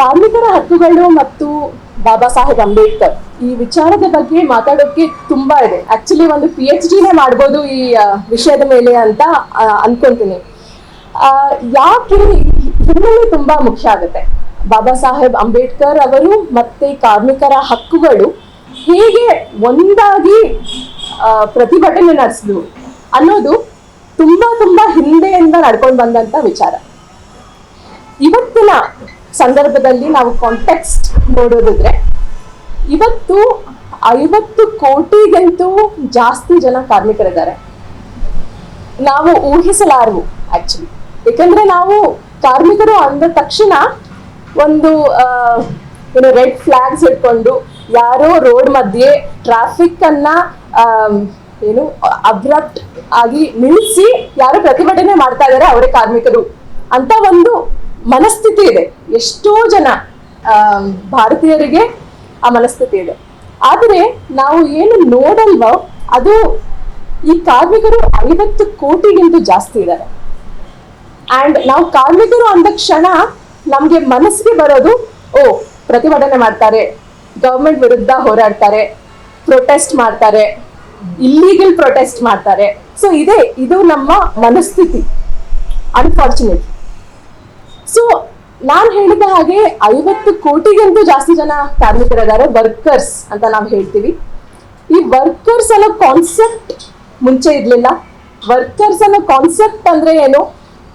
ಕಾರ್ಮಿಕರ ಹಕ್ಕುಗಳು ಮತ್ತು ಬಾಬಾ ಸಾಹೇಬ್ ಅಂಬೇಡ್ಕರ್, ಈ ವಿಚಾರದ ಬಗ್ಗೆ ಮಾತಾಡೋಕೆ ತುಂಬಾ ಇದೆ. ಆಕ್ಚುಲಿ ಒಂದು ಪಿ ಎಚ್ ಡಿನೇ ಮಾಡ್ಬೋದು ಈ ವಿಷಯದ ಮೇಲೆ ಅಂತ ಅನ್ಕೊಂತೀನಿ. ಯಾಕೆ ಹಿನ್ನೆಲೆ ತುಂಬಾ ಮುಖ್ಯ ಆಗುತ್ತೆ? ಬಾಬಾ ಸಾಹೇಬ್ ಅಂಬೇಡ್ಕರ್ ಅವರು ಮತ್ತೆ ಕಾರ್ಮಿಕರ ಹಕ್ಕುಗಳು ಹೇಗೆ ಒಂದಾಗಿ ಪ್ರತಿಭಟನೆ ನಡೆಸಿದ್ರು ಅನ್ನೋದು ತುಂಬಾ ತುಂಬಾ ಹಿಂದೆಯಿಂದ ನಡ್ಕೊಂಡು ಬಂದಂತ ವಿಚಾರ. ಇವತ್ತಿನ ಸಂದರ್ಭದಲ್ಲಿ ನಾವು ಕಾಂಟೆಕ್ಸ್ಟ್ ನೋಡೋದಿದ್ರೆ, ಇವತ್ತು ಐವತ್ತು ಕೋಟಿಗಂತೂ ಜಾಸ್ತಿ ಜನ ಕಾರ್ಮಿಕರಿದ್ದಾರೆ. ನಾವು ಊಹಿಸಲಾರವು ಆಕ್ಚುಲಿ ಯಾಕಂದ್ರೆ ನಾವು ಕಾರ್ಮಿಕರು ಅಂದ ತಕ್ಷಣ ಒಂದು ಏನು ರೆಡ್ ಫ್ಲಾಗ್ಸ್ ಇಟ್ಕೊಂಡು ಯಾರೋ ರೋಡ್ ಮಧ್ಯೆ ಟ್ರಾಫಿಕ್ ಅನ್ನ ಏನು ಅಬ್ರಪ್ಟ್ ಆಗಿ ನಿಲ್ಲಿಸಿ ಯಾರು ಪ್ರತಿಭಟನೆ ಮಾಡ್ತಾ ಇದಾರೆ ಅವರೇ ಕಾರ್ಮಿಕರು ಅಂತ ಒಂದು ಮನಸ್ಥಿತಿ ಇದೆ. ಎಷ್ಟೋ ಜನ ಭಾರತೀಯರಿಗೆ ಆ ಮನಸ್ಥಿತಿ ಇದೆ. ಆದರೆ ನಾವು ಏನು ನೋಡಲ್ವೋ, ಅದು ಈ ಕಾರ್ಮಿಕರು ಐವತ್ತು ಕೋಟಿಗಿಂತ ಜಾಸ್ತಿ ಇದ್ದಾರೆ. ಅಂಡ್ ನಾವು ಕಾರ್ಮಿಕರು ಅಂದ ಕ್ಷಣ ನಮಗೆ ಮನಸ್ಸಿಗೆ ಬರೋದು, ಓ, ಪ್ರತಿಭಟನೆ ಮಾಡ್ತಾರೆ ಗೌರ್ಮೆಂಟ್ ವಿರುದ್ಧ ಹೋರಾಡ್ತಾರೆ ಪ್ರೊಟೆಸ್ಟ್ ಮಾಡ್ತಾರೆ ಇಲ್ಲೀಗಲ್ ಪ್ರೊಟೆಸ್ಟ್ ಮಾಡ್ತಾರೆ. ಸೊ ಇದೇ, ಇದು ನಮ್ಮ ಮನಸ್ಥಿತಿ. ಅನ್ಫಾರ್ಚುನೇಟ್ ಸೊ ನಾನ್ ಹೇಳಿದ ಹಾಗೆ ಐವತ್ತು ಕೋಟಿಗಿಂತ ಜಾಸ್ತಿ ಜನ ಕಾರ್ಮಿಕರಿದ್ದಾರೆ ವರ್ಕರ್ಸ್ ಅಂತ ನಾವು ಹೇಳ್ತೀವಿ. ಈ ವರ್ಕರ್ಸ್ ಅನ್ನೋ ಕಾನ್ಸೆಪ್ಟ್ ಮುಂಚೆ ಇರ್ಲಿಲ್ಲ. ವರ್ಕರ್ಸ್ ಅನ್ನೋ ಕಾನ್ಸೆಪ್ಟ್ ಅಂದ್ರೆ ಏನು?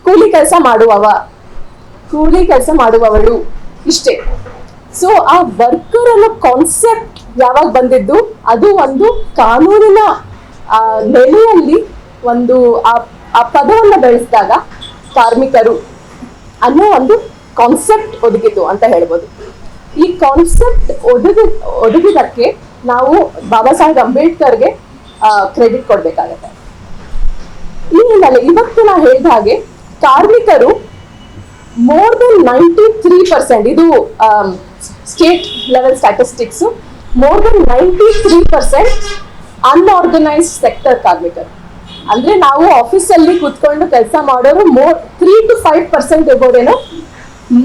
ಕೂಲಿ ಕೆಲಸ ಮಾಡುವವ. ಕೂಲಿ ಕೆಲಸ ಮಾಡುವವಳು ಇಷ್ಟೇ. ಸೊ ಆ ವರ್ಕರ್ ಅನ್ನೋ ಕಾನ್ಸೆಪ್ಟ್ ಯಾವಾಗ ಬಂದಿದ್ದು? ಅದು ಒಂದು ಕಾನೂನಿನ ನೆಲೆಯಲ್ಲಿ ಒಂದು ಆ ಪದವನ್ನ ಬೆಳೆಸಿದಾಗ ಕಾರ್ಮಿಕರು ಅನ್ನೋ ಒಂದು ಕಾನ್ಸೆಪ್ಟ್ ಒದಗಿತು ಅಂತ ಹೇಳ್ಬೋದು. ಈ ಕಾನ್ಸೆಪ್ಟ್ ಒದಗ, ಒದಗಿದಕ್ಕೆ ನಾವು ಬಾಬಾ ಸಾಹೇಬ್ ಅಂಬೇಡ್ಕರ್ಗೆ ಕ್ರೆಡಿಟ್ ಕೊಡ್ಬೇಕಾಗತ್ತೆ. ಈ ಹಿನ್ನೆಲೆ ಇವತ್ತು ನಾ ಹೇಳಿದ ಹಾಗೆ ಕಾರ್ಮಿಕರು more than ninety three percent ಇದು state level statistics more than ninety three percent unorganised sector ಕಾರ್ಮಿಕರು. ಅಂದ್ರೆ ನಾವು ಆಫೀಸಲ್ಲಿ ಕುತ್ಕೊಂಡು ಕೆಲಸ ಮಾಡೋರು more three two five percent ಇರ್ಬೋದೇನೋ?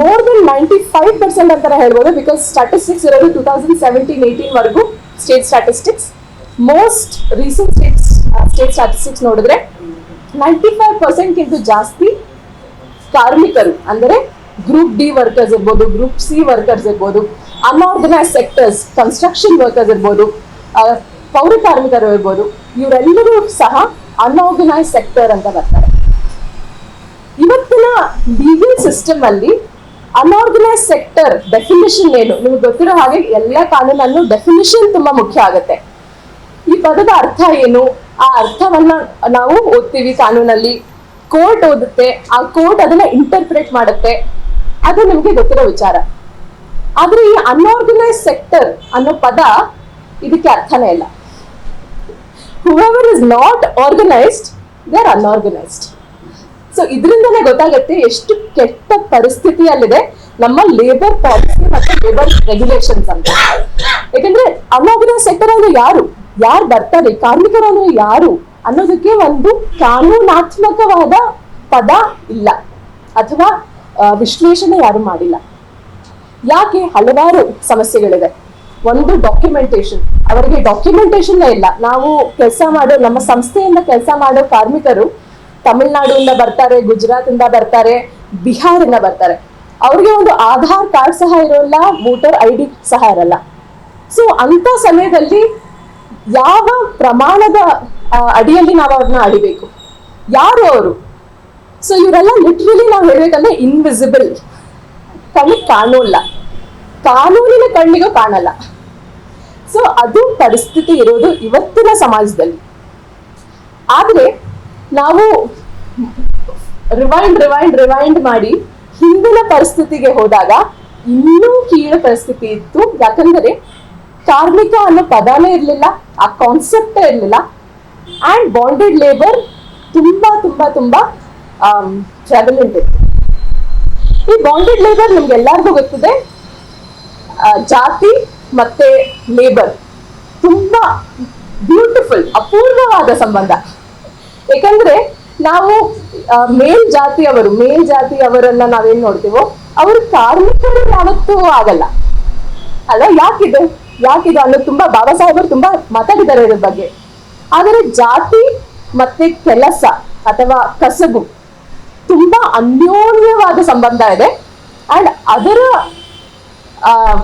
More than ninety five percent ಅಂತಾನೆ ಹೇಳ್ಬೋದು ಬಿಕಾಸ್ ಸ್ಟಾಟಿಸ್ಟಿಕ್ಸ್ ಇರೋದು ಟೂ ತೌಸಂಡ್ ಸೆವೆಂಟೀನ್ ಏಯ್ಟೀನ್ ವರೆಗೂ state statistics most recent states state statistics ನೋಡಿದ್ರೆ ನೈಂಟಿ ಫೈವ್ ಪರ್ಸೆಂಟ್ಗಿಂತ ಜಾಸ್ತಿ ಕಾರ್ಮಿಕರು, ಅಂದರೆ ಗ್ರೂಪ್ ಡಿ ವರ್ಕರ್ಸ್ ಇರ್ಬೋದು ಗ್ರೂಪ್ ಸಿ ವರ್ಕರ್ಸ್ ಇರ್ಬೋದು ಅನ್ಆರ್ಗನೈಸ್ ಸೆಕ್ಟರ್ಸ್ ಕನ್ಸ್ಟ್ರಕ್ಷನ್ ವರ್ಕರ್ಸ್ ಇರ್ಬೋದು ಪೌರ ಕಾರ್ಮಿಕರು ಇರ್ಬೋದು, ಇವರೆಲ್ಲರೂ ಸಹ ಅನ್ಆರ್ಗನೈಸ್ ಸೆಕ್ಟರ್ ಅಂತ ಬರ್ತಾರೆ. ಇವತ್ತಿನ ಲೀಗಲ್ ಸಿಸ್ಟಮ್ ಅಲ್ಲಿ ಅನ್ಆರ್ಗನೈಸ್ ಸೆಕ್ಟರ್ ಡೆಫಿನಿಷನ್ ಏನು? ನಿಮ್ಗೆ ಗೊತ್ತಿರೋ ಹಾಗೆ ಎಲ್ಲ ಕಾನೂನಲ್ಲೂ ಡೆಫಿನಿಷನ್ ತುಂಬಾ ಮುಖ್ಯ ಆಗುತ್ತೆ. ಈ ಪದದ ಅರ್ಥ ಏನು? ಆ ಅರ್ಥವನ್ನ ನಾವು ಓದ್ತೀವಿ ಕಾನೂನಲ್ಲಿ. ಕೋರ್ಟ್ ಓದುತ್ತೆ, ಆ ಕೋರ್ಟ್ ಅದನ್ನ ಇಂಟರ್ಪ್ರೇಟ್ ಮಾಡುತ್ತೆ. ಅದು ನಿಮ್ಗೆ ಗೊತ್ತಿರೋ ವಿಚಾರ. ಆದ್ರೆ ಈ ಅನ್ಆರ್ಗನೈಸ್ ಸೆಕ್ಟರ್ ಅನ್ನೋ ಪದ ಇದಕ್ಕೆ ಅರ್ಥನೇ ಇಲ್ಲ. However is not organised they are unorganised so ಇದರಿಂದಲೇ ಗೊತ್ತಾಗುತ್ತೆ ಎಷ್ಟು ಕೆಟ್ಟ ಪರಿಸ್ಥಿತಿಯಲ್ಲಿದೆ ನಮ್ಮ ಲೇಬರ್ ಪಾಲಿಸಿ ಮತ್ತು ಲೇಬರ್ ರೆಗ್ಯುಲೇಷನ್ಸ್ ಅಂತ. ಯಾಕಂದ್ರೆ ಅನ್ಆರ್ಗನೈಸ್ ಸೆಕ್ಟರ್ ಅಂದ್ರೆ ಯಾರು? ಯಾರು ಬರ್ತಾರೆ? ಕಾರ್ಮಿಕರು ಅಂದ್ರೆ ಯಾರು? ಅನ್ನೋದಕ್ಕೆ ಒಂದು ಕಾನೂನಾತ್ಮಕವಾದ ಪದ ಇಲ್ಲ. ಅಥವಾ ವಿಶ್ಲೇಷಣೆ ಯಾರು ಮಾಡಿಲ್ಲ. ಯಾಕೆ ಹಲವಾರು ಸಮಸ್ಯೆಗಳಿದೆ ಒಂದು ಡಾಕ್ಯುಮೆಂಟೇಶನ್ ಅವರಿಗೆ ಡಾಕ್ಯುಮೆಂಟೇಶನ್ ಇಲ್ಲ. ನಾವು ಕೆಲಸ ಮಾಡೋ, ನಮ್ಮ ಸಂಸ್ಥೆಯಿಂದ ಕೆಲಸ ಮಾಡೋ ಕಾರ್ಮಿಕರು ತಮಿಳ್ನಾಡಿಂದ ಬರ್ತಾರೆ ಗುಜರಾತ್ ಇಂದ ಬರ್ತಾರೆ, ಬಿಹಾರಿಂದ ಬರ್ತಾರೆ. ಅವ್ರಿಗೆ ಒಂದು ಆಧಾರ್ ಕಾರ್ಡ್ ಸಹ ಇರೋಲ್ಲ, ವೋಟರ್ ಐ ಡಿ ಸಹ ಇರಲ್ಲ. ಸೊ ಅಂತ ಸಮಯದಲ್ಲಿ ಯಾವ ಪ್ರಮಾಣದ ಅಡಿಯಲ್ಲಿ ನಾವು ಅವ್ರನ್ನ ಅಡಿಬೇಕು ಯಾರು ಅವರು? ಸೊ ಇವರೆಲ್ಲ ಲಿಟ್ರಲಿ ನಾವು ಹೇಳ್ಬೇಕಂದ್ರೆ ಇನ್ವಿಸಿಬಲ್ ಕಣ್ಣಿಗೆ ಕಾಣೋಲ್ಲ. ಕಾನೂನಿನ ಕಣ್ಣಿಗೂ ಕಾಣಲ್ಲ. ಸೊ ಅದು ಪರಿಸ್ಥಿತಿ ಇರೋದು ಇವತ್ತಿನ ಸಮಾಜದಲ್ಲಿ. ಆದ್ರೆ ನಾವು ರಿವೈಂಡ್ ರಿವೈಂಡ್ ರಿವೈಂಡ್ ಮಾಡಿ ಹಿಂದಿನ ಪರಿಸ್ಥಿತಿಗೆ ಹೋದಾಗ ಇನ್ನೂ ಕೀಳು ಪರಿಸ್ಥಿತಿ ಇತ್ತು. ಯಾಕಂದರೆ ಕಾರ್ಮಿಕ ಅನ್ನೋ ಪದಾನೇ ಇರಲಿಲ್ಲ, ಆ ಕಾನ್ಸೆಪ್ಟೇ ಇರಲಿಲ್ಲ. ಅಂಡ್ ಬಾಂಡೆಡ್ ಲೇಬರ್ ತುಂಬಾ ತುಂಬಾ ತುಂಬಾ ಟ್ರಾವೆಲೆಂಟ್ ಇತ್ತು. ಈ ಬಾಂಡೆಡ್ ಲೇಬರ್ ನಿಮ್ಗೆ ಎಲ್ಲರಿಗೂ ಗೊತ್ತಿದೆ ಜಾತಿ ಮತ್ತೆ ಲೇಬರ್ ತುಂಬಾ ಬ್ಯೂಟಿಫುಲ್ ಅಪೂರ್ವವಾದ ಸಂಬಂಧ. ಯಾಕಂದ್ರೆ ನಾವು ಮೇಲ್ ಜಾತಿಯವರು ಮೇಲ್ ಜಾತಿಯವರನ್ನ ನಾವೇನ್ ನೋಡ್ತೀವೋ, ಅವರು ಕಾರ್ಮಿಕರು ಯಾವತ್ತೂ ಆಗಲ್ಲ. ಅಲ್ಲ, ಯಾಕಿದೆ? ಯಾಕಿದೆ ಅನ್ನೋದು ತುಂಬಾ ಬಾಬಾ ಸಾಹೇಬರು ತುಂಬಾ ಮಾತಾಡಿದ್ದಾರೆ ಇದ್ರ ಬಗ್ಗೆ. ಆದರೆ ಜಾತಿ ಮತ್ತೆ ಕೆಲಸ ಅಥವಾ ಕಸಬು ತುಂಬಾ ಅನ್ಯೋನ್ಯವಾದ ಸಂಬಂಧ ಇದೆ. ಅಂಡ್ ಅದರ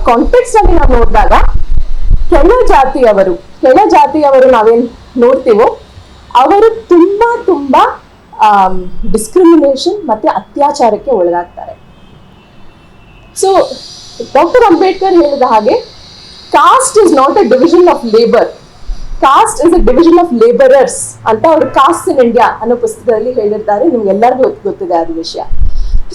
ಕಾಂಟೆಕ್ಸ್ಟ್ ಅಲ್ಲಿ ನಾವು ನೋಡಿದಾಗ ಕೆಳ ಜಾತಿಯವರು ಕೆಳ ಜಾತಿಯವರು ನಾವೇನ್ ನೋಡ್ತೀವೋ, ಅವರು ತುಂಬಾ ತುಂಬಾ ಡಿಸ್ಕ್ರಿಮಿನೇಷನ್ ಮತ್ತೆ ಅತ್ಯಾಚಾರಕ್ಕೆ ಒಳಗಾಗ್ತಾರೆ. ಸೊ ಡಾಕ್ಟರ್ ಅಂಬೇಡ್ಕರ್ ಹೇಳಿದ ಹಾಗೆ caste is not a division of labour caste is a division of labourers ಅಂತ ಅವರು ಕಾಸ್ಟ್ ಇನ್ ಇಂಡಿಯಾ ಅನ್ನೋ ಪುಸ್ತಕದಲ್ಲಿ ಹೇಳಿರ್ತಾರೆ. ನಿಮ್ಗೆ ಎಲ್ಲರಿಗೂ ಗೊತ್ತಿದೆ ಅದು ವಿಷಯ.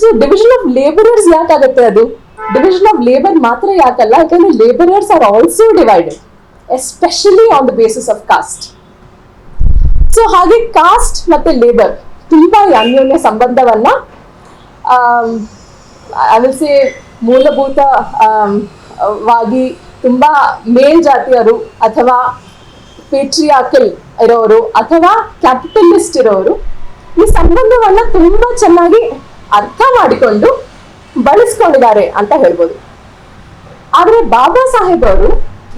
ಸೊ ಡಿವಿಷನ್ ಆಫ್ ಲೇಬರರ್ಸ್ ಯಾಕಾಗುತ್ತೆ ಅದು? ಡಿವಿಷನ್ ಆಫ್ ಲೇಬರ್ ಮಾತ್ರ ಯಾಕಲ್ಲ, ಯಾಕಂದ್ರೆ labourers are also divided especially on the basis of caste so ಹಾಗೆ ಕಾಸ್ಟ್ ಮತ್ತೆ ಲೇಬರ್ ತುಂಬಾ ಅನ್ಯೋನ್ಯ ಸಂಬಂಧವನ್ನ ಐ ಮೂಲಭೂತ ಸೇ ವಾಗಿ ತುಂಬಾ ಮೇಲ್ಜಾತಿಯರು ಅಥವಾ ಪೇಟ್ರಿಯಾಕಲ್ ಇರೋರು ಅಥವಾ ಕ್ಯಾಪಿಟಲಿಸ್ಟ್ ಇರೋರು ಈ ಸಂಬಂಧವನ್ನ ತುಂಬಾ ಚೆನ್ನಾಗಿ ಅರ್ಥ ಮಾಡಿಕೊಂಡು ಬಳಸ್ಕೊಂಡಿದ್ದಾರೆ ಅಂತ ಹೇಳ್ಬೋದು. ಆದ್ರೆ ಬಾಬಾ ಸಾಹೇಬ್ ಅವರು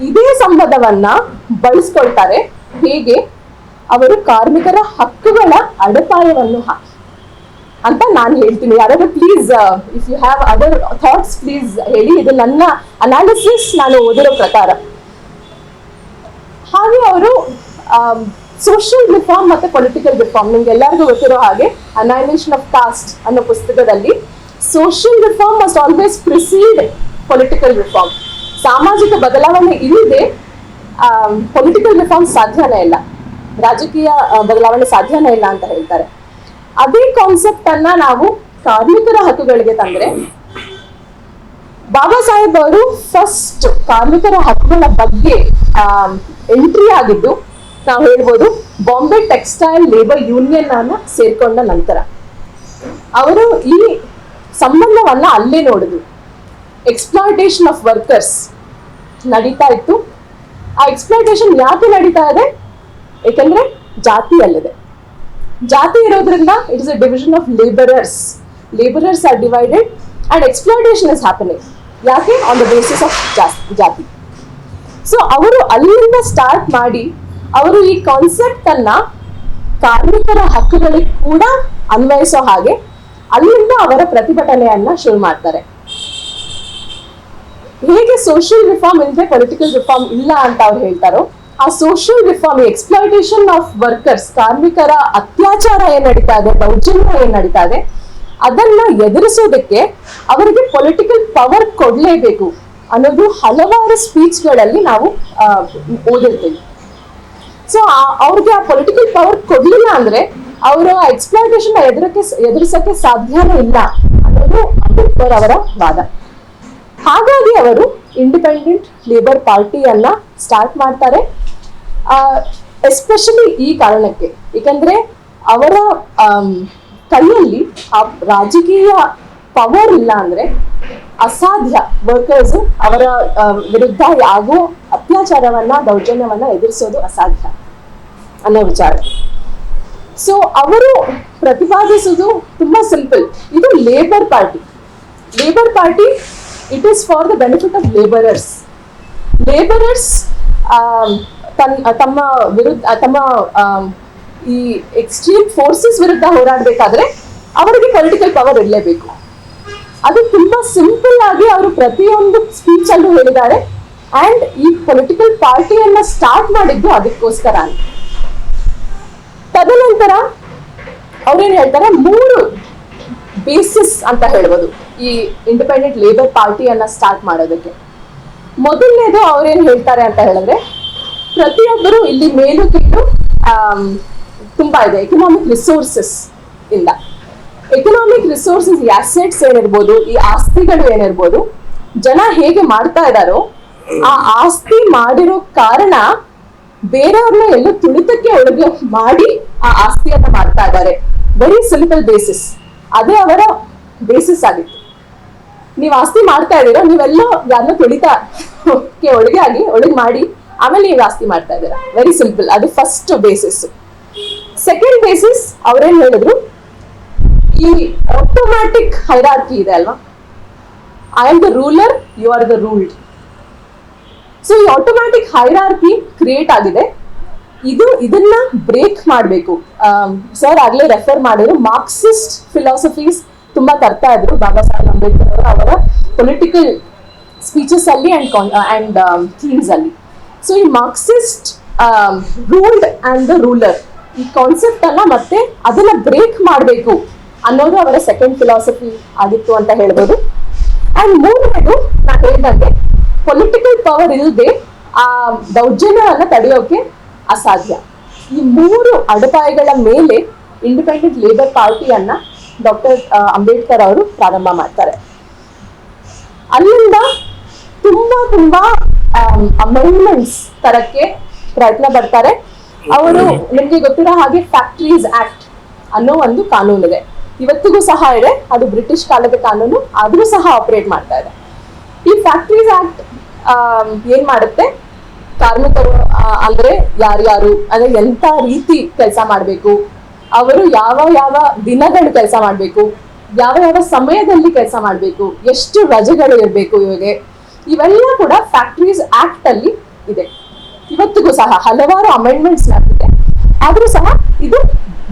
ಇದೇ ಸಂಬಂಧವನ್ನ ಬಳಸ್ಕೊಳ್ತಾರೆ. ಹೇಗೆ? ಅವರು ಕಾರ್ಮಿಕರ ಹಕ್ಕುಗಳ ಅಡಪಾಯವನ್ನು ಹಾಕಿ ಅಂತ ನಾನು ಹೇಳ್ತೀನಿ. ಯಾರಾದ್ರೂ please if you have other thoughts please ಹೇಳಿ. ಇದು ನನ್ನ ಅನಾಲಿಸಿಸ್ ನಾನು ಓದಿರೋ ಪ್ರಕಾರ. ಹಾಗೆ ಅವರು ಸೋಷಿಯಲ್ ರಿಫಾರ್ಮ್ ಮತ್ತೆ ಪೊಲಿಟಿಕಲ್ ರಿಫಾರ್ಮ್ ನಿಮ್ಗೆ ಎಲ್ಲರಿಗೂ ಗೊತ್ತಿರೋ ಹಾಗೆ ಅನೈಲೇಷನ್ ಆಫ್ ಕಾಸ್ಟ್ ಅನ್ನೋ ಪುಸ್ತಕದಲ್ಲಿ social reform must always precede political reform ಸಾಮಾಜಿಕ ಬದಲಾವಣೆ ಇಲ್ಲದೆ ಪೊಲಿಟಿಕಲ್ ರಿಫಾರ್ಮ್ ಸಾಧ್ಯನೇ ಇಲ್ಲ. ರಾಜಕೀಯ ಬದಲಾವಣೆ ಸಾಧ್ಯನೇ ಇಲ್ಲ ಅಂತ ಹೇಳ್ತಾರೆ. ಅದೇ ಕಾನ್ಸೆಪ್ಟ್ ಅನ್ನ ನಾವು ಕಾರ್ಮಿಕರ ಹಕ್ಕುಗಳಿಗೆ ತಂದ್ರೆ, ಬಾಬಾ ಸಾಹೇಬ್ ಅವರು ಫಸ್ಟ್ ಕಾರ್ಮಿಕರ ಹಕ್ಕುಗಳ ಬಗ್ಗೆ ಎಂಟ್ರಿ ಆಗಿದ್ದು, ನಾವು ಹೇಳ್ಬೋದು ಬಾಂಬೆ ಟೆಕ್ಸ್ಟೈಲ್ ಲೇಬರ್ ಯೂನಿಯನ್ ಅನ್ನ ಸೇರ್ಕೊಂಡ ನಂತರ. ಅವರು ಈ ಸಂಬಂಧವನ್ನ ಅಲ್ಲೇ ನೋಡಿದ್ವಿ. ಎಕ್ಸ್ಪ್ಲಾಯಿಟೇಷನ್ ಆಫ್ ವರ್ಕರ್ಸ್ ನಡೀತಾ ಇತ್ತು. ಆ ಎಕ್ಸ್ಪ್ಲಾಯಿಟೇಷನ್ ಯಾಕೆ ನಡೀತಾ ಇದೆ? ಏಕೆಂದ್ರೆ ಜಾತಿ ಅಲ್ಲದೆ. ಜಾತಿ ಇರೋದ್ರಿಂದ it is a division of labourers labourers are divided and exploitation is happening ಯಾಕೆ? ಆನ್ ದ ಬೇಸಿಸ್ ಆಫ್ ಜಾತಿ. ಸೊ ಅವರು ಅಲ್ಲಿಂದ ಸ್ಟಾರ್ಟ್ ಮಾಡಿ, ಅವರು ಈ ಕಾನ್ಸೆಪ್ಟ್ ಅನ್ನ ಕಾರ್ಮಿಕರ ಹಕ್ಕುಗಳಿಗೆ ಕೂಡ ಅನ್ವಯಿಸೋ ಹಾಗೆ ಅಲ್ಲಿಂದ ಅವರ ಪ್ರತಿಭಟನೆಯನ್ನ ಶುರು ಮಾಡ್ತಾರೆ. ಹೇಗೆ ಸೋಷಿಯಲ್ ರಿಫಾರ್ಮ್ ಇಲ್ಲದೆ ಪೊಲಿಟಿಕಲ್ ರಿಫಾರ್ಮ್ ಇಲ್ಲ ಅಂತ ಅವ್ರು ಹೇಳ್ತಾರೋ, ಆ social reform exploitation of workers ಕಾರ್ಮಿಕರ ಅತ್ಯಾಚಾರ ಏನ್ ನಡೀತಾ ಇದೆ, ದೌರ್ಜನ್ಯ ಏನ್ ನಡೀತಾ ಇದೆ, ಅದನ್ನ ಎದುರಿಸೋದಕ್ಕೆ ಅವರಿಗೆ ಪೊಲಿಟಿಕಲ್ ಪವರ್ ಕೊಡ್ಲೇಬೇಕು ಅನ್ನೋದು ಹಲವಾರು ಸ್ಪೀಚ್ಗಳಲ್ಲಿ ನಾವು ಓದಿರ್ತೀವಿ. ಸೊ ಅವ್ರಿಗೆ ಆ ಪೊಲಿಟಿಕಲ್ ಪವರ್ ಕೊಡ್ಲಿಲ್ಲ ಅಂದ್ರೆ ಅವರು ಎಕ್ಸ್ಪ್ಲಾಯಿಟೇಷನ್ ಎದುರಕ್ಕೆ ಎದುರಿಸಕ್ಕೆ ಸಾಧ್ಯನೇ ಇಲ್ಲ ಅನ್ನೋದು ಅಂಬೇಡ್ಕರ್ ಅವರ ವಾದ. ಹಾಗಾಗಿ ಅವರು ಇಂಡಿಪೆಂಡೆಂಟ್ ಲೇಬರ್ ಪಾರ್ಟಿಯನ್ನ ಸ್ಟಾರ್ಟ್ ಮಾಡ್ತಾರೆ. ಎಸ್ಪೆಷಲಿ ಈ ಕಾರಣಕ್ಕೆ. ಏಕೆಂದ್ರೆ ಅವರ ಕೈಯಲ್ಲಿ ಆ ರಾಜಕೀಯ ಪವರ್ ಇಲ್ಲ ಅಂದ್ರೆ ಅಸಾಧ್ಯ ವರ್ಕರ್ಸ್ ಅವರ ವಿರುದ್ಧ ಆಗೋ ಅತ್ಯಾಚಾರವನ್ನ, ದೌರ್ಜನ್ಯವನ್ನ ಎದುರಿಸೋದು ಅಸಾಧ್ಯ ಅನ್ನೋ ವಿಚಾರ. ಸೊ ಅವರು ಪ್ರತಿಪಾದಿಸುವುದು ತುಂಬಾ ಸಿಂಪಲ್ ಇದು labour party labour party it is for the benefit of labourers labourers ತಮ್ಮ ವಿರುದ್ಧ ತಮ್ಮ ಆಮ್, ಈ ಎಕ್ಸ್ಟ್ರೀಮ್ ಫೋರ್ಸಸ್ ವಿರುದ್ಧ ಹೋರಾಡಬೇಕಾದ್ರೆ ಅವರಿಗೆ ಪೊಲಿಟಿಕಲ್ ಪವರ್ ಇರಲೇಬೇಕು. ಅದು ತುಂಬಾ ಸಿಂಪಲ್ ಆಗಿ ಅವರು ಪ್ರತಿಯೊಂದು ಸ್ಪೀಚ್ ಅಲ್ಲೂ ಹೇಳಿದ್ದಾರೆ. ಅಂಡ್ ಈ ಪೊಲಿಟಿಕಲ್ ಪಾರ್ಟಿಯನ್ನ ಸ್ಟಾರ್ಟ್ ಮಾಡಿದ್ದು ಅದಕ್ಕೋಸ್ಕರ ಅಂತ. ತದನಂತರ ಅವ್ರೇನ್ ಹೇಳ್ತಾರೆ? ಮೂರು ಬೇಸಿಸ್ ಅಂತ ಹೇಳ್ಬೋದು. ಈ ಇಂಡಿಪೆಂಡೆಂಟ್ ಲೇಬರ್ ಪಾರ್ಟಿಯನ್ನ ಸ್ಟಾರ್ಟ್ ಮಾಡೋದಕ್ಕೆ. ಮೊದಲನೇದು ಅವ್ರೇನ್ ಹೇಳ್ತಾರೆ ಅಂತ ಹೇಳಿದ್ರೆ, ಪ್ರತಿಯೊಬ್ಬರು ಇಲ್ಲಿ ಮೇಲು ಕೀಳು ತುಂಬಾ ಇದೆ. ಎಕನಾಮಿಕ್ ರಿಸೋರ್ಸಸ್ ಇಂದ. ಎಕನಾಮಿಕ್ ರಿಸೋರ್ಸಸ್ ಅಸೆಟ್ಸ್ ಏನಿರ್ಬೋದು, ಈ ಆಸ್ತಿಗಳು ಏನಿರ್ಬೋದು, ಜನ ಹೇಗೆ ಮಾಡ್ತಾ ಇದಾರೋ, ಆ ಆಸ್ತಿ ಮಾಡಿರೋ ಕಾರಣ ಬೇರೆಯವ್ರನ್ನ ಎಲ್ಲ ತುಳಿತಕ್ಕೆ ಒಳಗೆ ಮಾಡಿ ಆ ಆಸ್ತಿಯನ್ನ ಮಾಡ್ತಾ ಇದ್ದಾರೆ. ವೆರಿ ಸಿಂಪಲ್ ಬೇಸಿಸ್ ಅದೇ ಅವರ ಬೇಸಿಸ್ ಆಗಿತ್ತು. ನೀವು ಆಸ್ತಿ ಮಾಡ್ತಾ ಇದ್ದೀರಾ, ನೀವೆಲ್ಲ ಯಾರನ್ನ ತುಳಿತಾ ಒಳಗೆ ಆಗಿ, ಒಳಗೆ ಮಾಡಿ, ಆಮೇಲೆ ನೀವು ಆಸ್ತಿ ಮಾಡ್ತಾ ಇದ್ದೀರಾ. ವೆರಿ ಸಿಂಪಲ್ ಅದು ಫಸ್ಟ್ ಬೇಸಿಸ್ ಸೆಕೆಂಡ್ ಬೇಸಿಸ್ ಅವ್ರೇನ್ ಹೇಳಿದ್ರು? ಈ ಆಟೋಮ್ಯಾಟಿಕ್ ಹೈರಾರ್ಕಿ ಇದೆ ಅಲ್ವಾ? I am the ruler you are the ruled so ಈ ಆಟೋಮ್ಯಾಟಿಕ್ ಹೈರಾರ್ಕಿ ಕ್ರಿಯೇಟ್ ಆಗಿದೆ. ಇದು ಇದನ್ನ ಬ್ರೇಕ್ ಮಾಡಬೇಕು. ಸರ್ ಆಗ್ಲೇ ರೆಫರ್ ಮಾಡಿದ್ರು ಮಾರ್ಕ್ಸಿಸ್ಟ್ ಫಿಲಾಸಫೀಸ್ ತುಂಬಾ ತರ್ತಾ ಇದ್ರು. ಬಾಬಾ ಸಾಹೇಬ್ ಅಂಬೇಡ್ಕರ್ ಅವರು ಅವರ ಪೊಲಿಟಿಕಲ್ ಸ್ಪೀಚಸ್ ಅಲ್ಲಿ ಅಂಡ್ ಅಂಡ್ ಥೀಮ್ಸ್ ಅಲ್ಲಿ. ಸೊ ಈ Marxist ruled and the ruler ಈ ಕಾನ್ಸೆಪ್ಟ್ ಅನ್ನ ಮತ್ತೆ ಅದನ್ನ ಬ್ರೇಕ್ ಮಾಡಬೇಕು ಅನ್ನೋದು ಅವರ ಸೆಕೆಂಡ್ ಫಿಲಾಸಫಿ ಆಗಿತ್ತು ಅಂತ ಹೇಳ್ಬೋದು. ಅಂಡ್ ಮೂರನೇದು ನಾನು ಹೇಳಿದಂಗೆ ಪೊಲಿಟಿಕಲ್ ಪವರ್ ಇಲ್ಲದೆ ಆ, ದೌರ್ಜನ್ಯವನ್ನ ತಡೆಯೋಕೆ ಅಸಾಧ್ಯ. ಈ ಮೂರು ಅಡಿಪಾಯಗಳ ಮೇಲೆ ಇಂಡಿಪೆಂಡೆಂಟ್ ಲೇಬರ್ ಪಾರ್ಟಿಯನ್ನ ಡಾಕ್ಟರ್ ಅಂಬೇಡ್ಕರ್ ಅವರು ಪ್ರಾರಂಭ ಮಾಡ್ತಾರೆ. ಅಲ್ಲಿಂದ ತುಂಬಾ ತುಂಬಾ ಅಮೆಂಡ್ಮೆಂಟ್ಸ್ ತರಕ್ಕೆ ಪ್ರಯತ್ನ ಬರ್ತಾರೆ ಅವರು ನಿಮ್ಗೆ ಗೊತ್ತಿರೋ ಹಾಗೆ ಫ್ಯಾಕ್ಟ್ರೀಸ್ ಆಕ್ಟ್ ಅನ್ನೋ ಒಂದು ಕಾನೂನಿದೆ. ಇವತ್ತಿಗೂ ಸಹ ಇದೆ. ಅದು ಬ್ರಿಟಿಷ್ ಕಾಲದ ಕಾನೂನು. ಆದ್ರೂ ಸಹ ಆಪರೇಟ್ ಮಾಡ್ತಾ ಇದೆ. ಈ ಫ್ಯಾಕ್ಟ್ರೀಸ್ ಆಕ್ಟ್ ಏನ್ ಮಾಡುತ್ತೆ? ಕಾರ್ಮಿಕರು ಅಂದ್ರೆ ಯಾರ್ಯಾರು ಅಂದ್ರೆ ಎಂತ ರೀತಿ ಕೆಲಸ ಮಾಡ್ಬೇಕು? ಅವರು ಯಾವ ಯಾವ ದಿನಗಳು ಕೆಲಸ ಮಾಡ್ಬೇಕು? ಯಾವ ಯಾವ ಸಮಯದಲ್ಲಿ ಕೆಲಸ ಮಾಡ್ಬೇಕು? ಎಷ್ಟು ರಜೆಗಳು ಇರಬೇಕು ಇವರಿಗೆ? ಇವೆಲ್ಲ ಕೂಡ ಫ್ಯಾಕ್ಟ್ರೀಸ್ ಆಕ್ಟ್ ಅಲ್ಲಿ ಇದೆ. ಇವತ್ತಿಗೂ ಸಹ ಹಲವಾರು ಅಮೆಂಡ್ಮೆಂಟ್ಸ್ ನಡೆದಿದೆ. ಆದರೂ ಸಹ ಇದು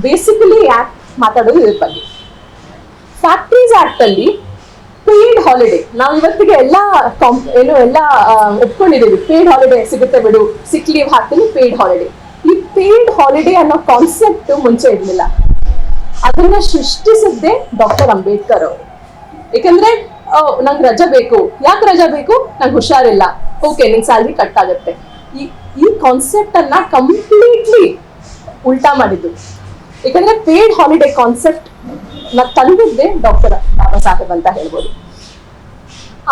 ಬೇಸಿಕಲಿ ಆಕ್ಟ್ ಮಾತಾಡೋದು ಇದ್ರ ಬಗ್ಗೆ. ಫ್ಯಾಕ್ಟ್ರೀಸ್ ಆಕ್ಟ್ ಅಲ್ಲಿ ಪೇಯ್ಡ್ ಹಾಲಿಡೇ ನಾವು ಇವತ್ತಿಗೆ ಎಲ್ಲ ಕಾಂಪ್ ಏನು, ಎಲ್ಲ ಒಪ್ಕೊಂಡಿದ್ದೀವಿ. ಪೇಯ್ಡ್ ಹಾಲಿಡೇ ಸಿಗುತ್ತೆ ಬಿಡು. ಸಿಕ್ ಲೀವ್ ಹಾಕ್ತೀನಿ ಪೇಯ್ಡ್ ಹಾಲಿಡೇ ಈ ಪೇಯ್ಡ್ ಹಾಲಿಡೇ ಅನ್ನೋ ಕಾನ್ಸೆಪ್ಟ್ ಮುಂಚೆ ಇರಲಿಲ್ಲ. ಅದನ್ನ ಸೃಷ್ಟಿಸಿದ್ದೆ ಡಾಕ್ಟರ್ ಅಂಬೇಡ್ಕರ್ ಅವರು. ಏಕೆಂದ್ರೆ ನಂಗೆ ನಂಗ್ ರಜಾ ಬೇಕು. ಯಾಕೆ ರಜಾ ಬೇಕು? ನಂಗೆ ಹುಷಾರಿಲ್ಲ. ಓಕೆ ನಿನ್ ಸ್ಯಾಲ್ರಿ ಕಟ್ ಆಗುತ್ತೆ. ಈ ಈ ಕಾನ್ಸೆಪ್ಟ್ ಅನ್ನ ಕಂಪ್ಲೀಟ್ಲಿ ಉಲ್ಟಾ ಮಾಡಿದ್ದು. ಯಾಕಂದ್ರೆ ಪೇಯ್ಡ್ ಹಾಲಿಡೇ ಕಾನ್ಸೆಪ್ಟ್ ತಂದಿದ್ದೆ ಡಾಕ್ಟರ್ ಬಾಬಾ ಸಾಹೇಬ್ ಅಂತ ಹೇಳ್ಬೋದು.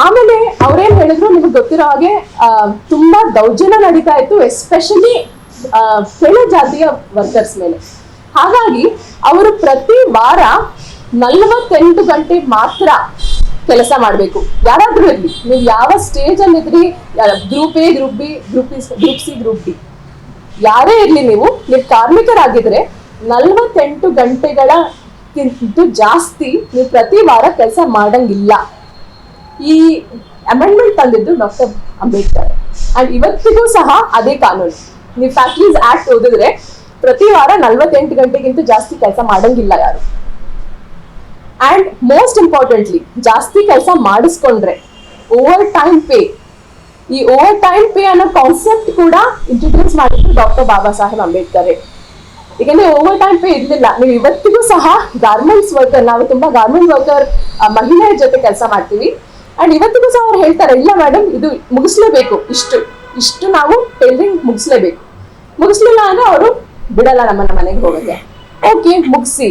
ಆಮೇಲೆ ಅವ್ರೇನ್ ಹೇಳಿದ್ರು ನಿಮ್ಗೆ ಗೊತ್ತಿರೋ ಹಾಗೆ ತುಂಬಾ ದೌರ್ಜನ್ಯ ನಡೀತಾ ಇತ್ತು ಎಸ್ಪೆಷಲಿ ಕೆಳ ಜಾತಿಯ ವರ್ಕರ್ಸ್ ಮೇಲೆ. ಹಾಗಾಗಿ ಅವರು ಪ್ರತಿ ವಾರ ನಲ್ವತ್ತೆಂಟು ಗಂಟೆ ಮಾತ್ರ ಕೆಲಸ ಮಾಡಬೇಕು. ಯಾರಾದ್ರೂ ಇರ್ಲಿ, ನೀವು ಯಾವ ಸ್ಟೇಜ್ ಅಲ್ಲಿ ಇದ್ರಿ group A group B group group C group D ಯಾರೇ ಇರ್ಲಿ ನೀವು ನೀವು ಕಾರ್ಮಿಕರಾಗಿದ್ರೆ ನಲವತ್ತೆಂಟು ಗಂಟೆಗಳಕ್ಕಿಂತ ಜಾಸ್ತಿ ನೀವು ಪ್ರತಿ ವಾರ ಕೆಲಸ ಮಾಡಂಗಿಲ್ಲ. ಈ ಅಮೆಂಡ್ಮೆಂಟ್ ತಂದಿದ್ದು ಡಾಕ್ಟರ್ ಅಂಬೇಡ್ಕರ್ ಅಂಡ್ ಇವತ್ತಿಗೂ ಸಹ ಅದೇ ಕಾನೂನು. ನೀವು ಫ್ಯಾಕ್ಟ್ರೀಸ್ ಆಕ್ಟ್ ಓದಿದ್ರೆ ಪ್ರತಿ ವಾರ ನಲ್ವತ್ತೆಂಟು ಗಂಟೆಗಿಂತ ಜಾಸ್ತಿ ಕೆಲಸ ಮಾಡಂಗಿಲ್ಲ ಯಾರು. ಅಂಡ್ ಮೋಸ್ಟ್ ಇಂಪಾರ್ಟೆಂಟ್ಲಿ ಜಾಸ್ತಿ ಕೆಲಸ ಮಾಡಿಸ್ಕೊಂಡ್ರೆ ಓವರ್ ಟೈಮ್ ಪೇ ಈ ಓವರ್ ಟೈಮ್ ಪೇ ಅನ್ನೋ ಕಾನ್ಸೆಪ್ಟ್ ಕೂಡ ಇಂಟ್ರೊಡ್ಯೂಸ್ ಮಾಡಿದ್ರು ಡಾಕ್ಟರ್ ಬಾಬಾ ಸಾಹೇಬ್ ಅಂಬೇಡ್ಕರ್ ಯಾಕಂದ್ರೆ ಓವರ್ ಟೈಮ್ ಪೇ ಇರ್ಲಿಲ್ಲ. ನೀವು ಇವತ್ತಿಗೂ ಸಹ ಗಾರ್ಮೆಂಟ್ಸ್ ವರ್ಕರ್ ನಾವು ತುಂಬಾ ಗಾರ್ಮೆಂಟ್ ವರ್ಕರ್ ಮಹಿಳೆಯರ ಜೊತೆ ಕೆಲಸ ಮಾಡ್ತೀವಿ. ಅಂಡ್ ಇವತ್ತಿಗೂ ಸಹ ಅವ್ರು ಹೇಳ್ತಾರೆ, ಇಲ್ಲ ಮೇಡಮ್ ಇದು ಮುಗಿಸ್ಲೇಬೇಕು, ಇಷ್ಟು. ಇಷ್ಟು ನಾವು ಟೈಲರಿಂಗ್ ಮುಗಿಸ್ಲೇಬೇಕು. ಮುಗಿಸ್ಲಿಲ್ಲ ಅಂದ್ರೆ ಅವರು ಬಿಡಲ್ಲ ನಮ್ಮನ್ನ ಮನೆಗೆ ಹೋಗಕ್ಕೆ. ಓಕೆ ಮುಗಿಸಿ.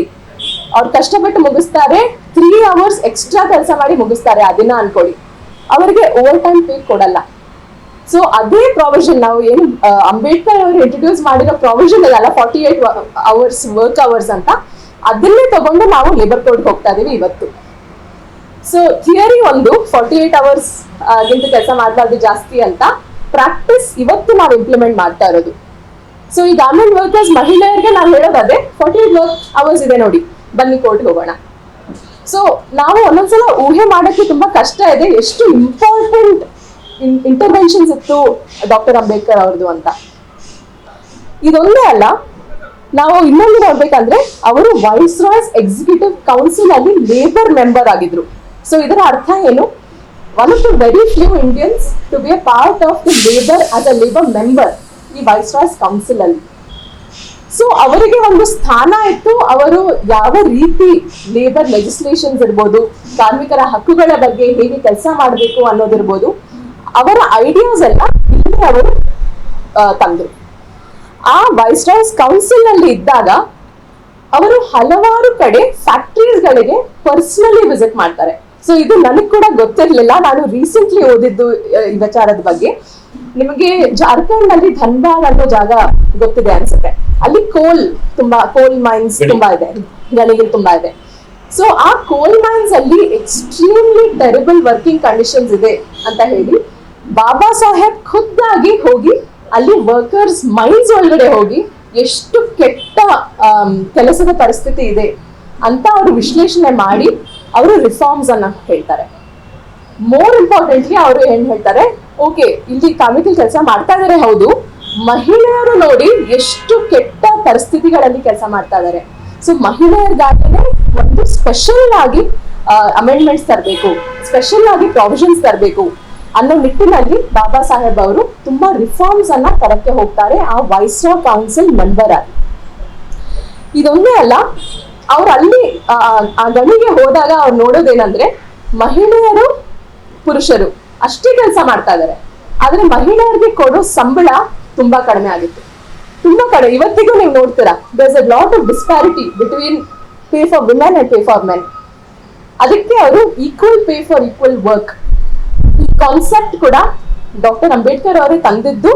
ಅವ್ರು ಕಷ್ಟಪಟ್ಟು ಮುಗಿಸ್ತಾರೆ ತ್ರೀ ಅವರ್ಸ್ ಎಕ್ಸ್ಟ್ರಾ ಕೆಲಸ ಮಾಡಿ ಮುಗಿಸ್ತಾರೆ ದಿನ ಅನ್ಕೊಳ್ಳಿ. ಅವರಿಗೆ ಓವರ್ ಟೈಮ್ ಪೇ ಕೊಡಲ್ಲ. ಸೊ ಅದೇ ಪ್ರಾವಿಷನ್ ನಾವು ಏನು ಅಂಬೇಡ್ಕರ್ ಅವರು ಇಂಟ್ರೊಡ್ಯೂಸ್ ಮಾಡಿರೋ ಪ್ರಾವಿಷನ್ ಅಲ್ಲ forty eight hours work hours ಅಂತ ಅದನ್ನೇ ತಗೊಂಡು ನಾವು ಲೇಬರ್ ಕೋಡ್ ಹೋಗ್ತಾ ಇದೀವಿ ಇವತ್ತು. ಸೊ ಥಿಯರಿ ಒಂದು ಫಾರ್ಟಿ ಏಟ್ ಅವರ್ಸ್ ಗಿಂತ ಕೆಲಸ ಮಾಡಬಾರ್ದು ಜಾಸ್ತಿ ಅಂತ ಪ್ರಾಕ್ಟೀಸ್ ಇವತ್ತು ನಾವು ಇಂಪ್ಲಿಮೆಂಟ್ ಮಾಡ್ತಾ ಇರೋದು. ಸೊ ಈ ಗಾರ್ಮೆಂಟ್ ವರ್ಕರ್ಸ್ ಮಹಿಳೆಯರಿಗೆ ನಾವು ಹೇಳೋದು ಅದೇ ಫಾರ್ಟಿ ಏಟ್ ವರ್ಕ್ ಅವರ್ಸ್ ಇದೆ ನೋಡಿ, ಬನ್ನಿ ಕೋರ್ಟ್ಗೆ ಹೋಗೋಣ. ಸೊ ನಾವು ಒಂದೊಂದ್ಸಲ ಊಹೆ ಮಾಡೋಕ್ಕೆ ತುಂಬಾ ಕಷ್ಟ ಇದೆ, ಎಷ್ಟು ಇಂಪಾರ್ಟೆಂಟ್ ಇಂಟರ್ವೆನ್ಷನ್ಸ್ ಇತ್ತು ಡಾಕ್ಟರ್ ಅಂಬೇಡ್ಕರ್ ಅವ್ರದ್ದು ಅಂತ. ಇದೊಂದೇ ಅಲ್ಲ, ನಾವು ಇನ್ನೊಂದು ನೋಡ್ಬೇಕಂದ್ರೆ ಅವರು ವೈಸ್ ರಾಯ್ಸ್ ಎಕ್ಸಿಕ್ಯೂಟಿವ್ ಕೌನ್ಸಿಲ್ ಅಲ್ಲಿ ಲೇಬರ್ ಮೆಂಬರ್ ಆಗಿದ್ರು. ಸೊ ಇದರ ಅರ್ಥ ಏನು? One of the very few Indians to be a part of the labour as a labour member ಈ ವೈಸ್ ರಾಯ್ಸ್ ಕೌನ್ಸಿಲ್ ಅಲ್ಲಿ. ಸೊ ಅವರಿಗೆ ಒಂದು ಸ್ಥಾನ ಇತ್ತು, ಅವರು ಯಾವ ರೀತಿ ಲೇಬರ್ ಲೆಜಿಸ್ಲೇಷನ್ಸ್ ಇರ್ಬೋದು, ಕಾರ್ಮಿಕರ ಹಕ್ಕುಗಳ ಬಗ್ಗೆ ಹೇಗೆ ಕೆಲಸ ಮಾಡಬೇಕು ಅನ್ನೋದಿರ್ಬೋದು ಅವರ ಐಡಿಯಾಸ್ ಎಲ್ಲ ಇಲ್ಲಿ ಅವರು ತಂದ್ರು. ಆ ವೈಸ್ರಾಯ್ಸ್ ಕೌನ್ಸಿಲ್ನಲ್ಲಿ ಇದ್ದಾಗ ಅವರು ಹಲವಾರು ಕಡೆ ಫ್ಯಾಕ್ಟರೀಸ್ ಗಳಿಗೆ ಪರ್ಸನಲಿ ವಿಸಿಟ್ ಮಾಡ್ತಾರೆ. ಸೊ ಇದು ನನಗ್ ಕೂಡ ಗೊತ್ತಿರ್ಲಿಲ್ಲ. ನಾನು ರೀಸೆಂಟ್ಲಿ ಓದಿದ್ದು ಈ ವಿಚಾರದ ಬಗ್ಗೆ. ನಿಮಗೆ ಜಾರ್ಖಂಡ್ನಲ್ಲಿ ಧನ್ಬಾದ್ ಅನ್ನೋ ಜಾಗ ಗೊತ್ತಿದೆ ಅನ್ಸುತ್ತೆ. ಅಲ್ಲಿ ಕೋಲ್ ತುಂಬಾ ಕೋಲ್ ಮೈನ್ಸ್ ತುಂಬಾ ಇದೆ. ಗಣಿಗಳು ತುಂಬಾ ಇದೆ. ಸೊ ಆ ಕೋಲ್ ಮೈನ್ಸ್ ಅಲ್ಲಿ ಎಕ್ಸ್ಟ್ರೀಮ್ಲಿ ಟೆರಿಬಲ್ ವರ್ಕಿಂಗ್ ಕಂಡೀಷನ್ಸ್ ಇದೆ ಅಂತ ಹೇಳಿ ಬಾಬಾ ಸಾಹೇಬ್ ಖುದ್ದಾಗಿ ಹೋಗಿ ಅಲ್ಲಿ ವರ್ಕರ್ಸ್ ಮೈಲ್ಸ್ ಒಳಗಡೆ ಹೋಗಿ ಎಷ್ಟು ಕೆಟ್ಟ ಕೆಲಸದ ಪರಿಸ್ಥಿತಿ ಇದೆ ಅಂತ ಅವರು ವಿಶ್ಲೇಷಣೆ ಮಾಡಿ ಅವರು ರಿಫಾರ್ಮ್ಸ್ ಅನ್ನ ಹೇಳ್ತಾರೆ. ಮೋರ್ ಇಂಪಾರ್ಟೆಂಟ್ಲಿ ಅವರು ಏನ್ ಹೇಳ್ತಾರೆ? ಓಕೆ ಇಲ್ಲಿ ಕಾರ್ಮಿಕರು ಕೆಲಸ ಮಾಡ್ತಾ ಇದಾರೆ, ಹೌದು. ಮಹಿಳೆಯರು ನೋಡಿ ಎಷ್ಟು ಕೆಟ್ಟ ಪರಿಸ್ಥಿತಿಗಳಲ್ಲಿ ಕೆಲಸ ಮಾಡ್ತಾ ಇದಾರೆ. ಸೊ ಮಹಿಳೆಯರಿಗಾಗಿನೇ ಒಂದು ಸ್ಪೆಷಲ್ ಆಗಿ ಅಮೆಂಡ್ಮೆಂಟ್ಸ್ ತರಬೇಕು. ಸ್ಪೆಷಲ್ ಆಗಿ ಪ್ರಾವಿಷನ್ಸ್ ತರಬೇಕು. ಅನ್ನೋ ನಿಟ್ಟಿನಲ್ಲಿ ಬಾಬಾ ಸಾಹೇಬ್ ಅವರು ತುಂಬಾ ರಿಫಾರ್ಮ್ಸ್ ಅನ್ನ ತರಕ್ಕೆ ಹೋಗ್ತಾರೆ ಆ ವೈಸ್ರಾ ಕೌನ್ಸಿಲ್ ಮೆಂಬರ್ ಆಗಿ. ಇದೊಂದೇ ಅಲ್ಲ ಅವ್ರು ಅಲ್ಲಿ ಆ, ಗಣಿಗೆ ಹೋದಾಗ ಅವ್ರು ನೋಡೋದೇನಂದ್ರೆ ಮಹಿಳೆಯರು ಪುರುಷರು ಅಷ್ಟೇ ಕೆಲಸ ಮಾಡ್ತಾ ಇದಾರೆ. ಆದ್ರೆ ಮಹಿಳೆಯರಿಗೆ ಕೊಡೋ ಸಂಬಳ ತುಂಬಾ ಕಡಿಮೆ ಆಗಿತ್ತು. ತುಂಬಾ ಕಡೆ ಇವತ್ತಿಗೂ ನೀವು ನೋಡ್ತೀರಾ there's a lot of disparity between pay for women and pay for men ಅದಕ್ಕೆ ಅವರು equal pay for equal work concept ಕೂಡ ಡಾಕ್ಟರ್ ಅಂಬೇಡ್ಕರ್ ಅವರೇ ತಂದಿದ್ದು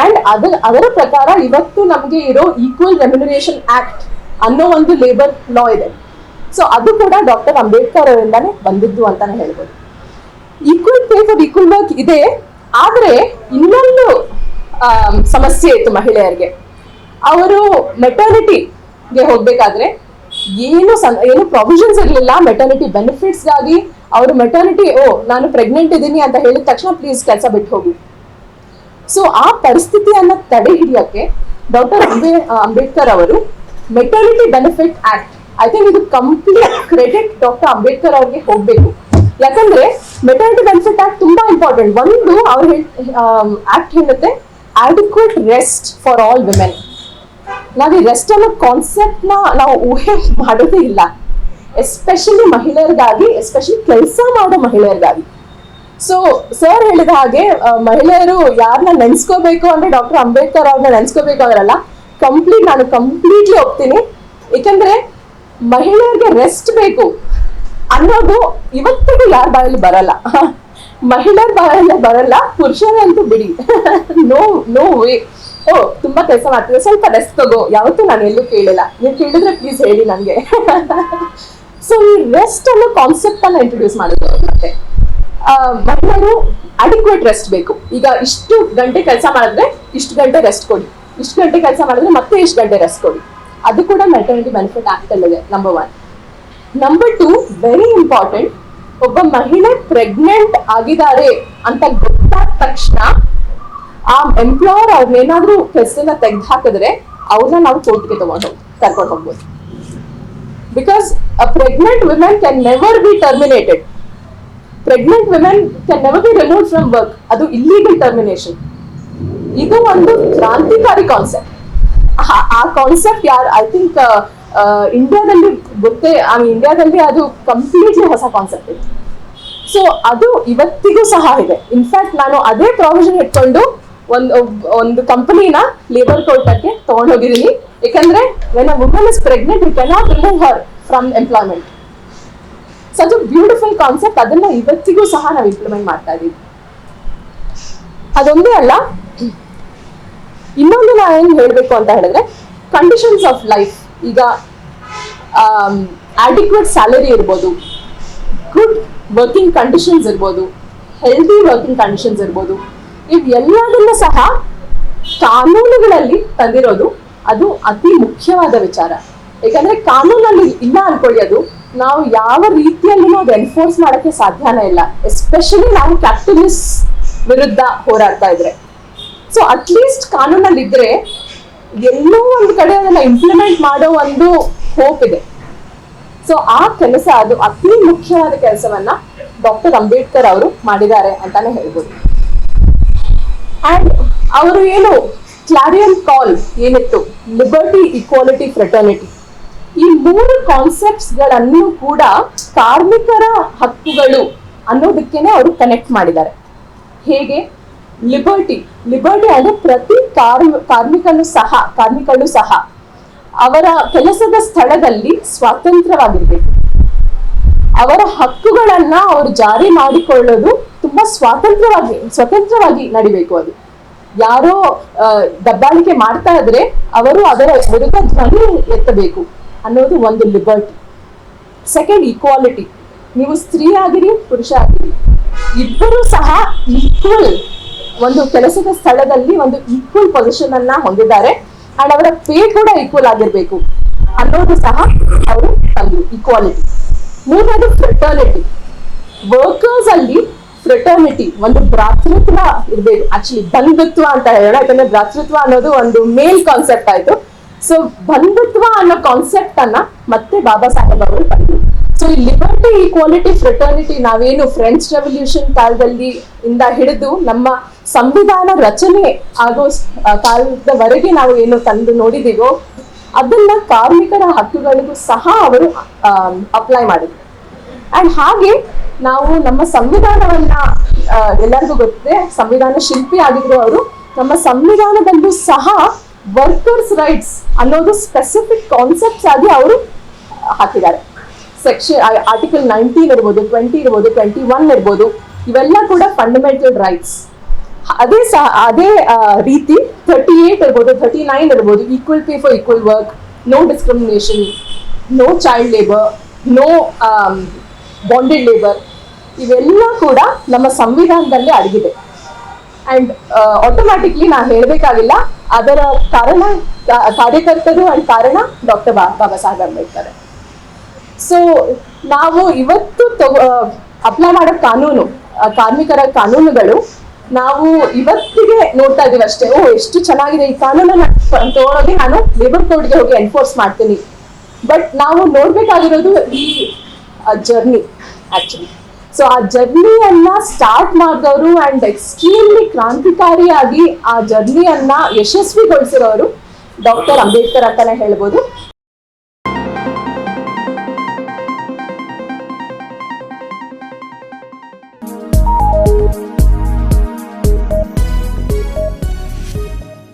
ಅಂಡ್ ಅದರ ಅದರ ಪ್ರಕಾರ ಇವತ್ತು ನಮಗೆ ಇರೋ ಈಕ್ವಲ್ ರೆಮ್ಯುನರೇಷನ್ ಆಕ್ಟ್ ಅನ್ನೋ ಒಂದು ಲೇಬರ್ ಲಾ ಇದೆ. ಸೊ ಅದು ಕೂಡ ಡಾಕ್ಟರ್ ಅಂಬೇಡ್ಕರ್ ಅವರಿಂದಾನೇ ಬಂದಿದ್ದು ಅಂತಾನೆ ಹೇಳ್ಬೋದು. Equal pay for equal work ಇದೆ. ಆದರೆ ಇನ್ನೊಂದು ಸಮಸ್ಯೆ ಇತ್ತು ಮಹಿಳೆಯರಿಗೆ. ಅವರು ಮೆಟರ್ನಿಟಿಗೆ ಹೋಗ್ಬೇಕಾದ್ರೆ ಏನು ಸನ್ ಏನು ಪ್ರಾವಿಷನ್ಸ್ ಇರಲಿಲ್ಲ ಮೆಟರ್ನಿಟಿ ಬೆನಿಫಿಟ್ಸ್ಗಾಗಿ ಅವರು ಮೆಟರ್ನಿಟಿ ಓ, ನಾನು ಪ್ರೆಗ್ನೆಂಟ್ ಇದ್ದೀನಿ ಅಂತ ಹೇಳಿದ ತಕ್ಷಣ ಪ್ಲೀಸ್ ಕೆಲಸ ಬಿಟ್ಟು ಹೋಗಿ. ಸೊ ಆ ಪರಿಸ್ಥಿತಿಯನ್ನ ತಡೆ ಹಿಡಿಯಕ್ಕೆ ಡಾಕ್ಟರ್ ಅಂಬೇ ಅಂಬೇಡ್ಕರ್ ಅವರು maternity benefit act I think ಇದು ಕಂಪ್ಲೀಟ್ ಕ್ರೆಡಿಟ್ ಡಾಕ್ಟರ್ ಅಂಬೇಡ್ಕರ್ ಅವ್ರಿಗೆ ಹೋಗ್ಬೇಕು. ಯಾಕಂದ್ರೆ ಮೆಟರ್ನಿಟಿ ಬೆನಿಫಿಟ್ ಆಕ್ಟ್ ತುಂಬಾ ಇಂಪಾರ್ಟೆಂಟ್ ಒಂದು, ಅವ್ರು ಆಕ್ಟ್ ಹೇಳುತ್ತೆ adequate rest for all women ನಾವು ಈ ರೆಸ್ಟ್ ಅನ್ನೋ ಕಾನ್ಸೆಪ್ಟ್ನ ನಾವು ಊಹೆ ಮಾಡೋದೇ ಇಲ್ಲ. ಎಸ್ಪೆಷಲಿ ಮಹಿಳೆಯರಿಗಾಗಿ ಎಸ್ಪೆಷಲಿ ಕೆಲಸ ಮಾಡೋ ಮಹಿಳೆಯರಿಗಾಗಿ. ಸೊ ಸರ್ ಹೇಳಿದ ಹಾಗೆ ಮಹಿಳೆಯರು ಯಾರನ್ನ ನೆನ್ಸ್ಕೋಬೇಕು ಅಂದ್ರೆ ಡಾಕ್ಟರ್ ಅಂಬೇಡ್ಕರ್ ಅವ್ರನ್ನ ನೆನ್ಸ್ಕೋಬೇಕು ಅವರಲ್ಲ ಕಂಪ್ಲೀಟ್ ನಾನು ಕಂಪ್ಲೀಟ್ಲಿ ಹೋಗ್ತೀನಿ ಏಕೆಂದ್ರೆ ಮಹಿಳೆಯರಿಗೆ ರೆಸ್ಟ್ ಬೇಕು ಅನ್ನೋದು ಇವತ್ತಿಗೂ ಯಾರ ಬಾಯಲ್ಲಿ ಬರಲ್ಲ. ಮಹಿಳೆಯರ ಬಾಯಲ್ಲಿ ಬರಲ್ಲ, ಪುರುಷರಂತೂ ಬಿಡಿ. ನೋ ನೋ ವೇ ಓ, ತುಂಬಾ ಕೆಲಸ ಮಾಡ್ತಿದ್ದೆ ಸ್ವಲ್ಪ ರೆಸ್ಟ್ ತಗೋ. ಯಾವತ್ತೂ ನಾನು ಎಲ್ಲೂ ಕೇಳಿಲ್ಲ. ನೀವು ಕೇಳಿದ್ರೆ ಪ್ಲೀಸ್ ಹೇಳಿ ನನಗೆ. ಸೊ ಈ ರೆಸ್ಟ್ ಅನ್ನೋ ಕಾನ್ಸೆಪ್ಟ್ ಅನ್ನ ಇಂಟ್ರೊಡ್ಯೂಸ್ ಮಾಡಿದ್ರು ಮತ್ತೆ. ಮಹಿಳೆಯರು ಅಡಿಕ್ವೇಟ್ ರೆಸ್ಟ್ ಬೇಕು. ಈಗ ಇಷ್ಟು ಗಂಟೆ ಕೆಲಸ ಮಾಡಿದ್ರೆ ಇಷ್ಟು ಗಂಟೆ ರೆಸ್ಟ್ ಕೊಡಿ. ಇಷ್ಟು ಗಂಟೆ ಕೆಲಸ ಮಾಡಿದ್ರೆ ಮತ್ತೆ ಇಷ್ಟು ಗಂಟೆ ರೆಸ್ಟ್ ಕೊಡಿ. ಅದು ಕೂಡ ಮೆಟರ್ನಿಟಿ ಬೆನಿಫಿಟ್ ಆಕ್ಟ್ ಇದೆ number one number two very important ಒಬ್ಬ ಮಹಿಳೆ ಪ್ರೆಗ್ನೆಂಟ್ ಆಗಿದ್ದಾರೆ ಅಂತ ಗೊತ್ತಾದ ತಕ್ಷಣ ಆ ಎಂಪ್ಲಾಯರ್ ಅವ್ರನ್ನೇನಾದ್ರೂ ಕೆಲಸದಿಂದ ತೆಗೆದು ಹಾಕಿದ್ರೆ ಅವ್ರನ್ನ ನಾವು ಕೋರ್ಟ್ಗೆ ತಗೊಂಡು ಹೋಗಿ ಕರ್ಕೊಂಡು ಹೋಗ್ಬೋದು. Because a pregnant women can never be terminated pregnant women can never be remove from work ಅದು ಇಲ್ಲಿಗಲ್ ಟರ್ಮಿನೇಷನ್ ಇದು ಒಂದು ಕ್ರಾಂತಿಕಾರಿ ಕಾನ್ಸೆಪ್ಟ್ ಆ ಕಾನ್ಸೆಪ್ಟ್ ಯಾರು ಐ ಥಿಂಕ್ ಇಂಡಿಯಾದಲ್ಲಿ ಗೊತ್ತೇ ಆ ಇಂಡಿಯಾದಲ್ಲಿ ಅದು ಕಂಪ್ಲೀಟ್ಲಿ ಹೊಸ ಕಾನ್ಸೆಪ್ಟ್ ಇದೆ. ಸೊ ಅದು ಇವತ್ತಿಗೂ ಸಹ ಇದೆ. ಇನ್ಫ್ಯಾಕ್ಟ್ ನಾನು ಅದೇ ಪ್ರಾವಿಷನ್ ಇಟ್ಕೊಂಡು ಒಂದು ಒಂದು ಕಂಪನಿನ ಲೇಬರ್ ಕೋರ್ಟಕ್ಕೆ ತಗೊಂಡೋಗಿದ್ದೀನಿ ಯಾಕಂದ್ರೆ when a woman is pregnant you cannot remove her from employment so ಅದು ಬ್ಯೂಟಿಫುಲ್ ಕಾನ್ಸೆಪ್ಟ್ ಅದನ್ನ ಇವತ್ತಿಗೂ ಸಹ ನಾವು ಇಂಪ್ಲಿಮೆಂಟ್ ಮಾಡ್ತಾ ಇದೀವಿ. ಅದೊಂದೇ ಅಲ್ಲ, ಇನ್ನೊಂದು ನಾನು ಏನ್ ಹೇಳ್ಬೇಕು ಅಂತ ಹೇಳಿದ್ರೆ ಕಂಡೀಷನ್ಸ್ ಆಫ್ ಲೈಫ್ ಈಗ ಅಡಿಕ್ವೇಟ್ ಸ್ಯಾಲರಿ ಇರ್ಬೋದು ಗುಡ್ ವರ್ಕಿಂಗ್ ಕಂಡೀಷನ್ಸ್ ಇರ್ಬೋದು ಹೆಲ್ದಿ ವರ್ಕಿಂಗ್ ಕಂಡೀಷನ್ಸ್ ಇರ್ಬೋದು ಇವೆಲ್ಲದನ್ನು ಸಹ ಕಾನೂನುಗಳಲ್ಲಿ ತಂದಿರೋದು ಅದು ಅತಿ ಮುಖ್ಯವಾದ ವಿಚಾರ. ಯಾಕಂದ್ರೆ ಕಾನೂನಲ್ಲಿ ಇಲ್ಲ ಅನ್ಕೊಳ್ಳಿ ಅದು. ನಾವು ಯಾವ ರೀತಿಯಲ್ಲೂ ಅದು ಎನ್ಫೋರ್ಸ್ ಮಾಡಕ್ಕೆ ಸಾಧ್ಯನೇ ಇಲ್ಲ. ಎಸ್ಪೆಷಲಿ ನಾವು ಕ್ಯಾಪಿಟಲಿಸ್ ವಿರುದ್ಧ ಹೋರಾಡ್ತಾ ಇದ್ರೆ. ಸೊ ಅಟ್ಲೀಸ್ಟ್ ಕಾನೂನಲ್ಲಿ ಇದ್ರೆ ಎಲ್ಲೋ ಒಂದು ಕಡೆ ಅದನ್ನ ಇಂಪ್ಲಿಮೆಂಟ್ ಮಾಡೋ ಒಂದು ಹೋಪ್ ಇದೆ. ಸೊ ಆ ಕೆಲಸ ಅದು ಅತಿ ಮುಖ್ಯವಾದ ಕೆಲಸವನ್ನ ಡಾಕ್ಟರ್ ಅಂಬೇಡ್ಕರ್ ಅವರು ಮಾಡಿದ್ದಾರೆ ಅಂತಾನೆ ಹೇಳ್ಬೋದು. ಅಂಡ್ ಅವರು ಏನು? ಕ್ಲಾರಿಯನ್ ಕಾಲ್ ಏನಿತ್ತು? ಲಿಬರ್ಟಿ ಇಕ್ವಾಲಿಟಿ ಫ್ರೆಟರ್ನಿಟಿ ಈ ಮೂರು ಕಾನ್ಸೆಪ್ಟ್ಸ್ಗಳನ್ನು ಕೂಡ ಕಾರ್ಮಿಕರ ಹಕ್ಕುಗಳು ಅನ್ನೋದಕ್ಕೇನೆ ಅವರು ಕನೆಕ್ಟ್ ಮಾಡಿದ್ದಾರೆ. ಹೇಗೆ? ಲಿಬರ್ಟಿ ಲಿಬರ್ಟಿ ಅಂದ್ರೆ ಪ್ರತಿ ಕಾರ್ಮ ಕಾರ್ಮಿಕನು ಸಹ ಕಾರ್ಮಿಕರು ಸಹ ಅವರ ಕೆಲಸದ ಸ್ಥಳದಲ್ಲಿ ಸ್ವಾತಂತ್ರ್ಯವಾಗಿರ್ಬೇಕು. ಅವರ ಹಕ್ಕುಗಳನ್ನ ಅವರು ಜಾರಿ ಮಾಡಿಕೊಳ್ಳೋದು ತುಂಬಾ ಸ್ವಾತಂತ್ರ್ಯವಾಗಿ, ಸ್ವತಂತ್ರವಾಗಿ ನಡಿಬೇಕು ಅದು. ಯಾರೋ ದಬ್ಬಾಳಿಕೆ ಮಾಡ್ತಾ ಇದ್ರೆ ಅವರು ಅದರ ವಿರುದ್ಧ ಧ್ವನಿ ಎತ್ತಬೇಕು ಅನ್ನೋದು ಒಂದು ಲಿಬರ್ಟಿ. Second, equality. ನೀವು ಸ್ತ್ರೀ ಆಗಿರಿ, ಪುರುಷ ಆಗಿರಿ, ಇಬ್ಬರು ಸಹ ಈಕ್ವಲ್ ಒಂದು ಕೆಲಸದ ಸ್ಥಳದಲ್ಲಿ ಒಂದು ಈಕ್ವಲ್ ಪೊಸಿಷನ್ ಅನ್ನ ಹೊಂದಿದ್ದಾರೆ. ಅಂಡ್ ಅವರ ಪೇ ಕೂಡ ಈಕ್ವಲ್ ಆಗಿರ್ಬೇಕು ಅನ್ನೋದು ಸಹ ಅವರು ತಂದ್ರು, ಈಕ್ವಾಲಿಟಿ. ಮೂರನೇದು ಫ್ರೆಟರ್ನಿಟಿ ವರ್ಕರ್ಸ್ ಅಲ್ಲಿ ಫ್ರೆಟರ್ನಿಟಿ ಒಂದು ಭ್ರಾತೃತ್ವ ಇರ್ಬೇಕು. ಆಕ್ಚುಲಿ ಬಂಧುತ್ವ ಅಂತ ಹೇಳೋಣ, ಯಾಕಂದ್ರೆ ಭ್ರಾತೃತ್ವ ಅನ್ನೋದು ಒಂದು ಮೇಲ್ ಕಾನ್ಸೆಪ್ಟ್ ಆಯ್ತು. ಸೊ ಬಂಧುತ್ವ ಅನ್ನೋ ಕಾನ್ಸೆಪ್ಟ್ ಅನ್ನ ಮತ್ತೆ ಬಾಬಾ ಸಾಹೇಬ್ ಅವರು ಬಂದ್ರು. ಸೊ ಈ ಲಿಬರ್ಟಿ ಈಕ್ವಾಲಿಟಿ ಫ್ರೆಟರ್ನಿಟಿ ನಾವೇನು ಫ್ರೆಂಚ್ ರೆವಲ್ಯೂಷನ್ ಕಾಲದಲ್ಲಿ ಇಂದ ಹಿಡಿದು ನಮ್ಮ ಸಂವಿಧಾನ ರಚನೆ ಆಗೋ ಕಾಲದವರೆಗೆ ನಾವು ಏನು ತಂದು ನೋಡಿದೀವೋ ಅದನ್ನ ಕಾರ್ಮಿಕರ ಹಕ್ಕುಗಳಿಗೂ ಸಹ ಅವರು ಅಪ್ಲೈ ಮಾಡಿದ್ರು. ಅಂಡ್ ಹಾಗೆ ನಾವು ನಮ್ಮ ಸಂವಿಧಾನವನ್ನ ಎಲ್ಲರಿಗೂ ಗೊತ್ತಿದೆ, ಸಂವಿಧಾನ ಶಿಲ್ಪಿ ಆಗಿದ್ರು ಅವರು, ನಮ್ಮ ಸಂವಿಧಾನದಲ್ಲೂ ಸಹ ವರ್ಕರ್ಸ್ ರೈಟ್ಸ್ ಅನ್ನೋದು ಸ್ಪೆಸಿಫಿಕ್ ಕಾನ್ಸೆಪ್ಟ್ಸ್ ಆಗಿ ಅವರು ಹಾಕಿದ್ದಾರೆ. ಸೆಕ್ಷನ್ ಆರ್ಟಿಕಲ್ ನೈನ್ಟೀನ್ ಇರ್ಬೋದು ಟ್ವೆಂಟಿ ಇರ್ಬೋದು ಟ್ವೆಂಟಿ ಒನ್ ಇರ್ಬೋದು, ಇವೆಲ್ಲ ಕೂಡ ಫಂಡಮೆಂಟಲ್ ರೈಟ್ಸ್ ಅದೇ ಸಹ, ಅದೇ ರೀತಿ ಥರ್ಟಿ ಏಟ್ ಇರ್ಬೋದು ಥರ್ಟಿ ನೈನ್ ಇರ್ಬೋದು equal pay for equal work no discrimination no child labour no bonded labour ಇವೆಲ್ಲ ಕೂಡ ನಮ್ಮ ಸಂವಿಧಾನದಲ್ಲಿ ಅಡಗಿದೆ. ಅಂಡ್ ಆಟೋಮ್ಯಾಟಿಕ್ಲಿ ನಾನು ಹೇಳಬೇಕಾಗಿಲ್ಲ, ಅದರ ಕಾರಣ ಕಾರ್ಯಕರ್ತರು ಅಂಡ್ ಕಾರಣ ಡಾಕ್ಟರ್ ಬಾಬಾ ಸಾಹೇಬ್ ಅಂಬೇಡ್ಕರ್. ಸೊ ನಾವು ಇವತ್ತು ತಗೋ ಅಪ್ಲೈ ಮಾಡೋ ಕಾನೂನು ಕಾರ್ಮಿಕರ ಕಾನೂನುಗಳು ನಾವು ಇವತ್ತಿಗೆ ನೋಡ್ತಾ ಇದೀವಿ ಅಷ್ಟೇ. ಓ, ಎಷ್ಟು ಚೆನ್ನಾಗಿದೆ ಈ ಕಾನೂನನ್ನ ತಗೊಳೋಗಿ ನಾನು ಲೇಬರ್ ಕೋರ್ಟ್ಗೆ ಹೋಗಿ ಎನ್ಫೋರ್ಸ್ ಮಾಡ್ತೀನಿ. ಬಟ್ ನಾವು ನೋಡ್ಬೇಕಾಗಿರೋದು ಈ ಜರ್ನಿ ಆಕ್ಚುಲಿ ಸೊ ಆ ಜರ್ನಿಯನ್ನ ಸ್ಟಾರ್ಟ್ ಮಾಡಿದವರು ಅಂಡ್ ಎಕ್ಸ್ಟ್ರೀಮ್ಲಿ ಕ್ರಾಂತಿಕಾರಿಯಾಗಿ ಆ ಜರ್ನಿಯನ್ನ ಯಶಸ್ವಿಗೊಳಿಸಿರೋರು ಡಾಕ್ಟರ್ ಅಂಬೇಡ್ಕರ್ ಅಂತಾನೆ ಹೇಳ್ಬೋದು.